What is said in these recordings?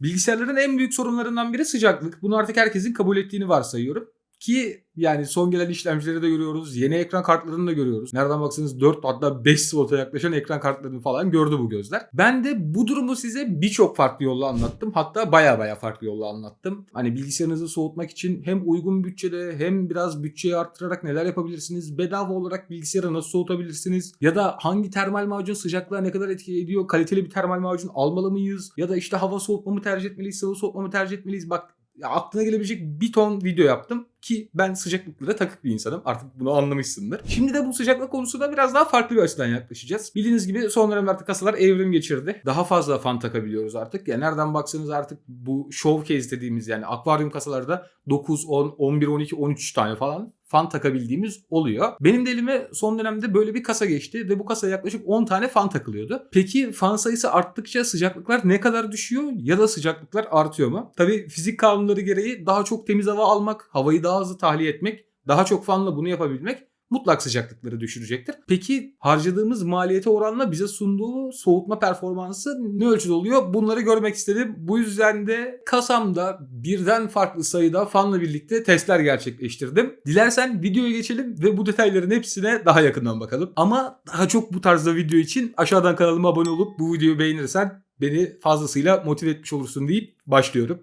Bilgisayarların en büyük sorunlarından biri sıcaklık. Bunu artık herkesin kabul ettiğini varsayıyorum. Ki yani son gelen işlemcileri de görüyoruz. Yeni ekran kartlarını da görüyoruz. Nereden baksanız 4 hatta 5 slota yaklaşan ekran kartlarını falan gördü bu gözler. Ben de bu durumu size birçok farklı yolla anlattım. Hatta baya baya farklı yolla anlattım. Hani bilgisayarınızı soğutmak için hem uygun bütçede hem biraz bütçeyi arttırarak neler yapabilirsiniz? Bedava olarak bilgisayarı nasıl soğutabilirsiniz? Ya da hangi termal macun sıcaklığa ne kadar etki ediyor? Kaliteli bir termal macun almalı mıyız? Ya da işte hava soğutma mı tercih etmeliyiz? Sıvı soğutma mı tercih etmeliyiz? Bak ya aklına gelebilecek bir ton video yaptım ki ben sıcaklıklara takık bir insanım. Artık bunu anlamışsındır. Şimdi de bu sıcaklık konusunda biraz daha farklı bir açıdan yaklaşacağız. Bildiğiniz gibi son dönemde artık kasalar evrim geçirdi. Daha fazla fan takabiliyoruz artık. Yani nereden baksanız artık bu showcase dediğimiz yani akvaryum kasalarda 9, 10, 11, 12, 13 tane falan fan takabildiğimiz oluyor. Benim de elime son dönemde böyle bir kasa geçti ve bu kasaya yaklaşık 10 tane fan takılıyordu. Peki fan sayısı arttıkça sıcaklıklar ne kadar düşüyor ya da sıcaklıklar artıyor mu? Tabii fizik kanunları gereği daha çok temiz hava almak, havayı daha hızlı tahliye etmek, daha çok fanla bunu yapabilmek mutlak sıcaklıkları düşürecektir. Peki harcadığımız maliyete oranla bize sunduğu soğutma performansı ne ölçüde oluyor? Bunları görmek istedim. Bu yüzden de kasamda birden farklı sayıda fanla birlikte testler gerçekleştirdim. Dilersen videoya geçelim ve bu detayların hepsine daha yakından bakalım. Ama daha çok bu tarzda video için aşağıdan kanalıma abone olup bu videoyu beğenirsen beni fazlasıyla motive etmiş olursun deyip başlıyorum.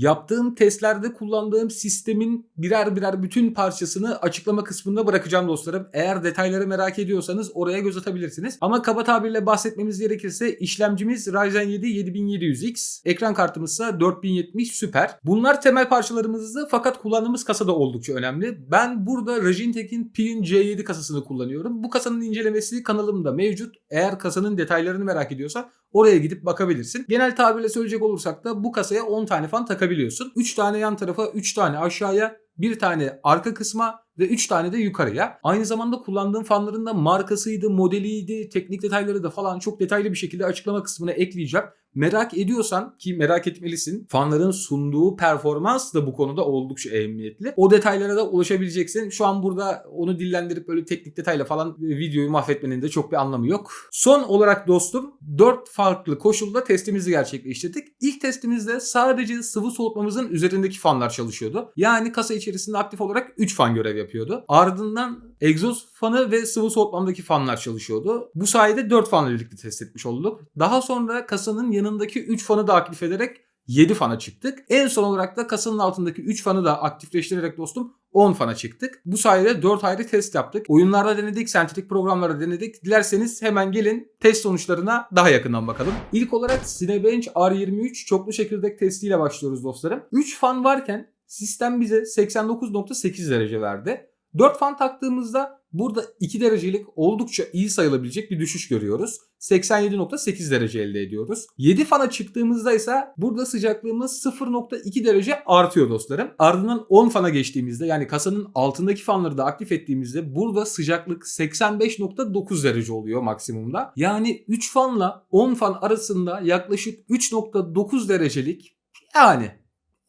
Yaptığım testlerde kullandığım sistemin birer birer bütün parçasını açıklama kısmında bırakacağım dostlarım. Eğer detayları merak ediyorsanız oraya göz atabilirsiniz. Ama kaba tabirle bahsetmemiz gerekirse işlemcimiz Ryzen 7 7700X, ekran kartımız ise 4070 Super. Bunlar temel parçalarımızdı fakat kullandığımız kasa da oldukça önemli. Ben burada Logitech'in Pion C7 kasasını kullanıyorum. Bu kasanın incelemesi kanalımda mevcut. Eğer kasanın detaylarını merak ediyorsan oraya gidip bakabilirsin. Genel tabirle söyleyecek olursak da bu kasaya 10 tane fan takabiliyorsun. 3 tane yan tarafa, 3 tane aşağıya, bir tane arka kısma ve 3 tane de yukarıya. Aynı zamanda kullandığım fanların da markasıydı, modeliydi, teknik detayları da falan çok detaylı bir şekilde açıklama kısmına ekleyeceğim. Merak ediyorsan ki merak etmelisin. Fanların sunduğu performans da bu konuda oldukça ehemmiyetli. O detaylara da ulaşabileceksin. Şu an burada onu dillendirip böyle teknik detayla falan videoyu mahvetmenin de çok bir anlamı yok. Son olarak dostum 4 farklı koşulda testimizi gerçekleştirdik. İlk testimizde sadece sıvı soğutmamızın üzerindeki fanlar çalışıyordu. Yani kasa içerisinde aktif olarak 3 fan görev yapıyordu. Ardından egzoz fanı ve sıvı soğutmamdaki fanlar çalışıyordu. Bu sayede 4 fanla birlikte test etmiş olduk. Daha sonra kasanın yanındaki 3 fanı da aktif ederek 7 fana çıktık. En son olarak da kasanın altındaki 3 fanı da aktifleştirerek dostum 10 fana çıktık. Bu sayede 4 ayrı test yaptık. Oyunlarda denedik, sentetik programlarda denedik. Dilerseniz hemen gelin test sonuçlarına daha yakından bakalım. İlk olarak Cinebench R23 çoklu çekirdek testiyle başlıyoruz dostlarım. 3 fan varken sistem bize 89.8 derece verdi. 4 fan taktığımızda burada 2 derecelik oldukça iyi sayılabilecek bir düşüş görüyoruz. 87.8 derece elde ediyoruz. 7 fana çıktığımızda ise burada sıcaklığımız 0.2 derece artıyor dostlarım. Ardından 10 fana geçtiğimizde yani kasanın altındaki fanları da aktif ettiğimizde burada sıcaklık 85.9 derece oluyor maksimumda. Yani 3 fanla 10 fan arasında yaklaşık 3.9 derecelik yani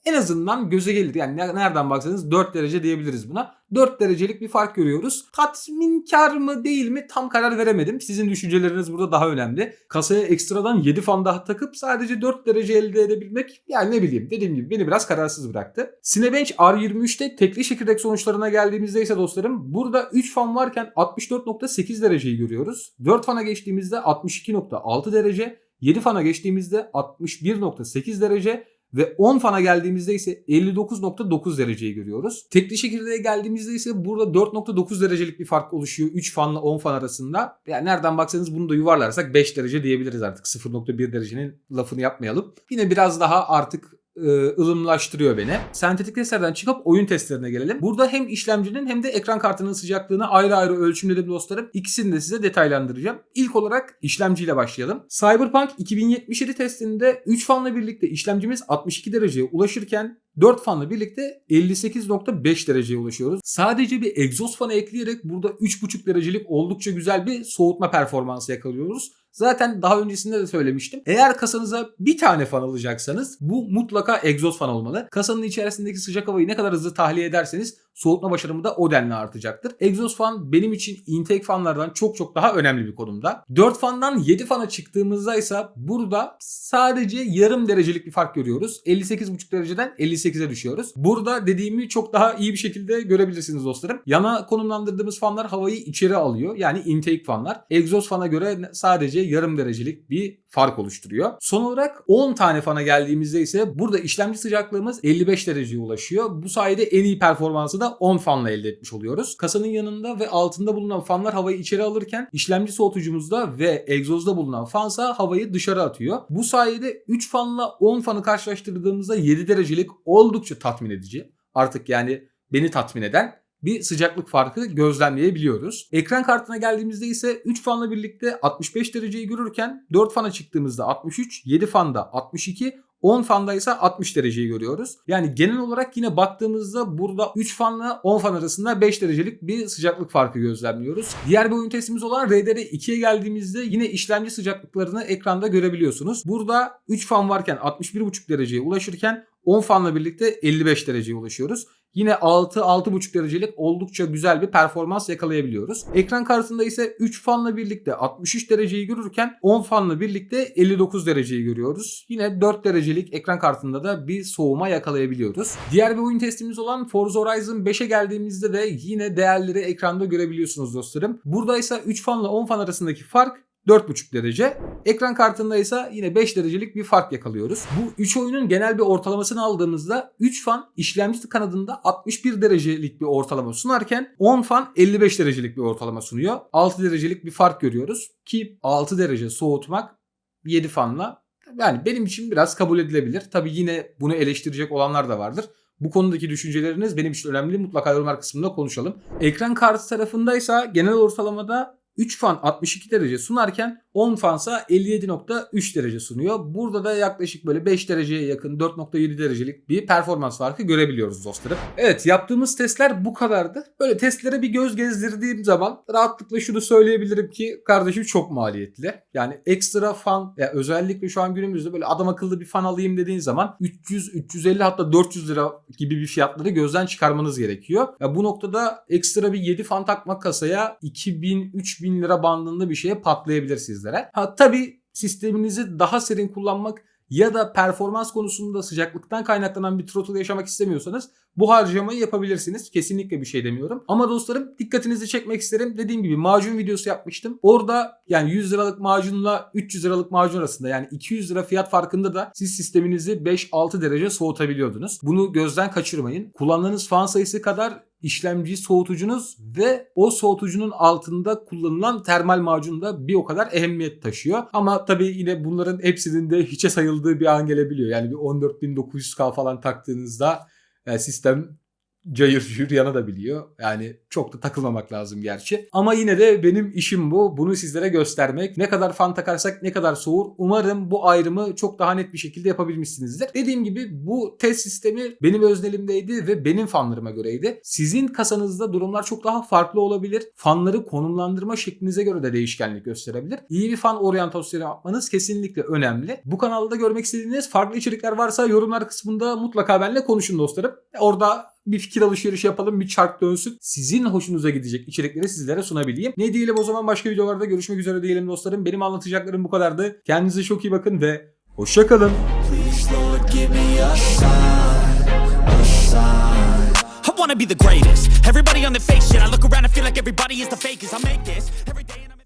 en azından göze gelir. Yani nereden baksanız 4 derece diyebiliriz buna. 4 derecelik bir fark görüyoruz. Tatminkar mı değil mi tam karar veremedim. Sizin düşünceleriniz burada daha önemli. Kasaya ekstradan 7 fan daha takıp sadece 4 derece elde edebilmek yani ne bileyim dediğim gibi beni biraz kararsız bıraktı. Cinebench R23'te tekli çekirdek sonuçlarına geldiğimizde ise dostlarım burada 3 fan varken 64.8 dereceyi görüyoruz. 4 fana geçtiğimizde 62.6 derece, 7 fana geçtiğimizde 61.8 derece ve 10 fana geldiğimizde ise 59.9 dereceyi görüyoruz. Tekli çekirdeğe geldiğimizde ise burada 4.9 derecelik bir fark oluşuyor 3 fanla 10 fan arasında. Yani nereden baksanız bunu da yuvarlarsak 5 derece diyebiliriz artık. 0.1 derecenin lafını yapmayalım. Yine biraz daha artık ılımlaştırıyor beni. Sentetik testlerden çıkıp oyun testlerine gelelim. Burada hem işlemcinin hem de ekran kartının sıcaklığını ayrı ayrı ölçümledim dostlarım. İkisini de size detaylandıracağım. İlk olarak işlemciyle başlayalım. Cyberpunk 2077 testinde 3 fanla birlikte işlemcimiz 62 dereceye ulaşırken 4 fanla birlikte 58.5 dereceye ulaşıyoruz. Sadece bir egzoz fanı ekleyerek burada 3.5 derecelik oldukça güzel bir soğutma performansı yakalıyoruz. Zaten daha öncesinde de söylemiştim. Eğer kasanıza bir tane fan alacaksanız bu mutlaka egzoz fan olmalı. Kasanın içerisindeki sıcak havayı ne kadar hızlı tahliye ederseniz soğutma başarımı da o denli artacaktır. Egzoz fan benim için intake fanlardan çok çok daha önemli bir konumda. 4 fandan 7 fana çıktığımızda ise burada sadece yarım derecelik bir fark görüyoruz. 58,5 dereceden 58'e düşüyoruz. Burada dediğimi çok daha iyi bir şekilde görebilirsiniz dostlarım. Yana konumlandırdığımız fanlar havayı içeri alıyor. Yani intake fanlar. Egzoz fana göre sadece yarım derecelik bir fark oluşturuyor. Son olarak 10 tane fana geldiğimizde ise burada işlemci sıcaklığımız 55 dereceye ulaşıyor. Bu sayede en iyi performansı da 10 fanla elde etmiş oluyoruz. Kasanın yanında ve altında bulunan fanlar havayı içeri alırken işlemci soğutucumuzda ve egzozda bulunan fansa havayı dışarı atıyor. Bu sayede 3 fanla 10 fanı karşılaştırdığımızda 7 derecelik oldukça tatmin edici. Artık yani beni tatmin eden bir sıcaklık farkı gözlemleyebiliyoruz. Ekran kartına geldiğimizde ise 3 fanla birlikte 65 dereceyi görürken 4 fana çıktığımızda 63, 7 fanda 62, 10 fanda ise 60 dereceyi görüyoruz. Yani genel olarak yine baktığımızda burada 3 fanla 10 fan arasında 5 derecelik bir sıcaklık farkı gözlemliyoruz. Diğer bir oyun testimiz olan RDR2'ye geldiğimizde yine işlemci sıcaklıklarını ekranda görebiliyorsunuz. Burada 3 fan varken 61,5 dereceye ulaşırken 10 fanla birlikte 55 dereceye ulaşıyoruz. Yine 6-6,5 derecelik oldukça güzel bir performans yakalayabiliyoruz. Ekran kartında ise 3 fanla birlikte 63 dereceyi görürken 10 fanla birlikte 59 dereceyi görüyoruz. Yine 4 derecelik ekran kartında da bir soğuma yakalayabiliyoruz. Diğer bir oyun testimiz olan Forza Horizon 5'e geldiğimizde de yine değerleri ekranda görebiliyorsunuz dostlarım. Burada ise 3 fanla 10 fan arasındaki fark 4,5 derece. Ekran kartında ise yine 5 derecelik bir fark yakalıyoruz. Bu 3 oyunun genel bir ortalamasını aldığımızda 3 fan işlemci kanadında 61 derecelik bir ortalama sunarken 10 fan 55 derecelik bir ortalama sunuyor. 6 derecelik bir fark görüyoruz ki 6 derece soğutmak 7 fanla yani benim için biraz kabul edilebilir. Tabi yine bunu eleştirecek olanlar da vardır. Bu konudaki düşünceleriniz benim için önemli. Mutlaka yorumlar kısmında konuşalım. Ekran kartı tarafındaysa genel ortalamada 3 fan 62 derece sunarken 10 fansa 57.3 derece sunuyor. Burada da yaklaşık böyle 5 dereceye yakın 4.7 derecelik bir performans farkı görebiliyoruz dostlarım. Evet yaptığımız testler bu kadardı. Böyle testlere bir göz gezdirdiğim zaman rahatlıkla şunu söyleyebilirim ki kardeşim çok maliyetli. Yani ekstra fan ya özellikle şu an günümüzde böyle adam akıllı bir fan alayım dediğin zaman 300, 350 hatta 400 lira gibi bir fiyatları gözden çıkarmanız gerekiyor. Ya bu noktada ekstra bir 7 fan takmak kasaya 2000, 3000 lira bandında bir şeye patlayabilir sizlere. Ha tabii sisteminizi daha serin kullanmak ya da performans konusunda sıcaklıktan kaynaklanan bir throttle yaşamak istemiyorsanız bu harcamayı yapabilirsiniz. Kesinlikle bir şey demiyorum. Ama dostlarım dikkatinizi çekmek isterim. Dediğim gibi macun videosu yapmıştım. Orada yani 100 liralık macunla 300 liralık macun arasında yani 200 lira fiyat farkında da siz sisteminizi 5-6 derece soğutabiliyordunuz. Bunu gözden kaçırmayın. Kullandığınız fan sayısı kadar işlemci soğutucunuz ve o soğutucunun altında kullanılan termal macun da bir o kadar ehemmiyet taşıyor. Ama tabii yine bunların hepsinin de hiçe sayıldığı bir an gelebiliyor. Yani bir 14.900K falan taktığınızda yani sistem cayır cayır yanabiliyor. Yani çok da takılmamak lazım gerçi. Ama yine de benim işim bu. Bunu sizlere göstermek. Ne kadar fan takarsak ne kadar soğur. Umarım bu ayrımı çok daha net bir şekilde yapabilmişsinizdir. Dediğim gibi bu test sistemi benim öznelimdeydi ve benim fanlarıma göreydi. Sizin kasanızda durumlar çok daha farklı olabilir. Fanları konumlandırma şeklinize göre de değişkenlik gösterebilir. İyi bir fan oryantasyonu yapmanız kesinlikle önemli. Bu kanalda görmek istediğiniz farklı içerikler varsa yorumlar kısmında mutlaka benimle konuşun dostlarım. Orada bir fikir alışverişi yapalım, bir çark dönsün. Sizin hoşunuza gidecek içerikleri sizlere sunabileyim. Ne diyelim o zaman başka videolarda görüşmek üzere diyelim dostlarım. Benim anlatacaklarım bu kadardı. Kendinize çok iyi bakın ve hoşçakalın. I wanna be the greatest. Everybody on the fake shit. I look around and feel like everybody is the fakest. I make this every day.